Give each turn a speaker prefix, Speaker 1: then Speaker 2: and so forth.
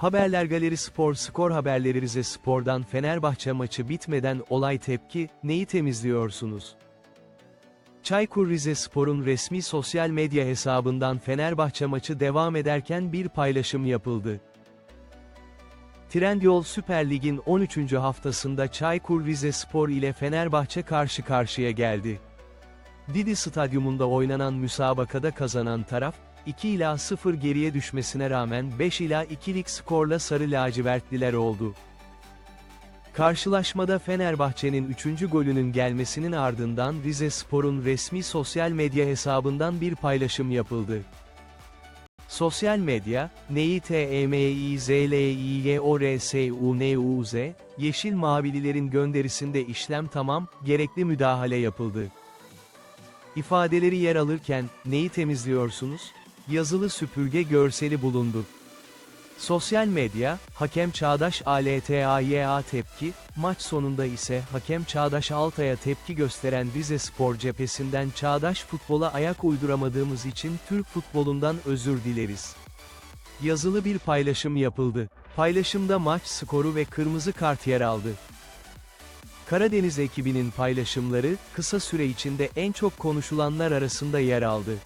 Speaker 1: Haberler Galeri Spor Skor Haberleri Rize Spor'dan Fenerbahçe maçı bitmeden olay tepki, neyi temizliyorsunuz? Çaykur Rizespor'un resmi sosyal medya hesabından Fenerbahçe maçı devam ederken bir paylaşım yapıldı. Trendyol Süper Lig'in 13. haftasında Çaykur Rizespor ile Fenerbahçe karşı karşıya geldi. Didi Stadyumunda oynanan müsabakada kazanan taraf, 2 ila 0 geriye düşmesine rağmen 5 ila 2'lik skorla sarı lacivertliler oldu. Karşılaşmada Fenerbahçe'nin 3. golünün gelmesinin ardından Rizespor'un resmi sosyal medya hesabından bir paylaşım yapıldı. Sosyal medya, NİTEMİZLİYORSUNUZ, Yeşil Mavililerin gönderisinde işlem tamam, gerekli müdahale yapıldı. İfadeleri yer alırken, neyi temizliyorsunuz? Yazılı süpürge görseli bulundu. Sosyal medya, hakem Çağdaş ALTAYA tepki, maç sonunda ise hakem Çağdaş Altay'a tepki gösteren Rize Spor cephesinden Çağdaş futbola ayak uyduramadığımız için Türk futbolundan özür dileriz. Yazılı bir paylaşım yapıldı. Paylaşımda maç skoru ve kırmızı kart yer aldı. Karadeniz ekibinin paylaşımları, kısa süre içinde en çok konuşulanlar arasında yer aldı.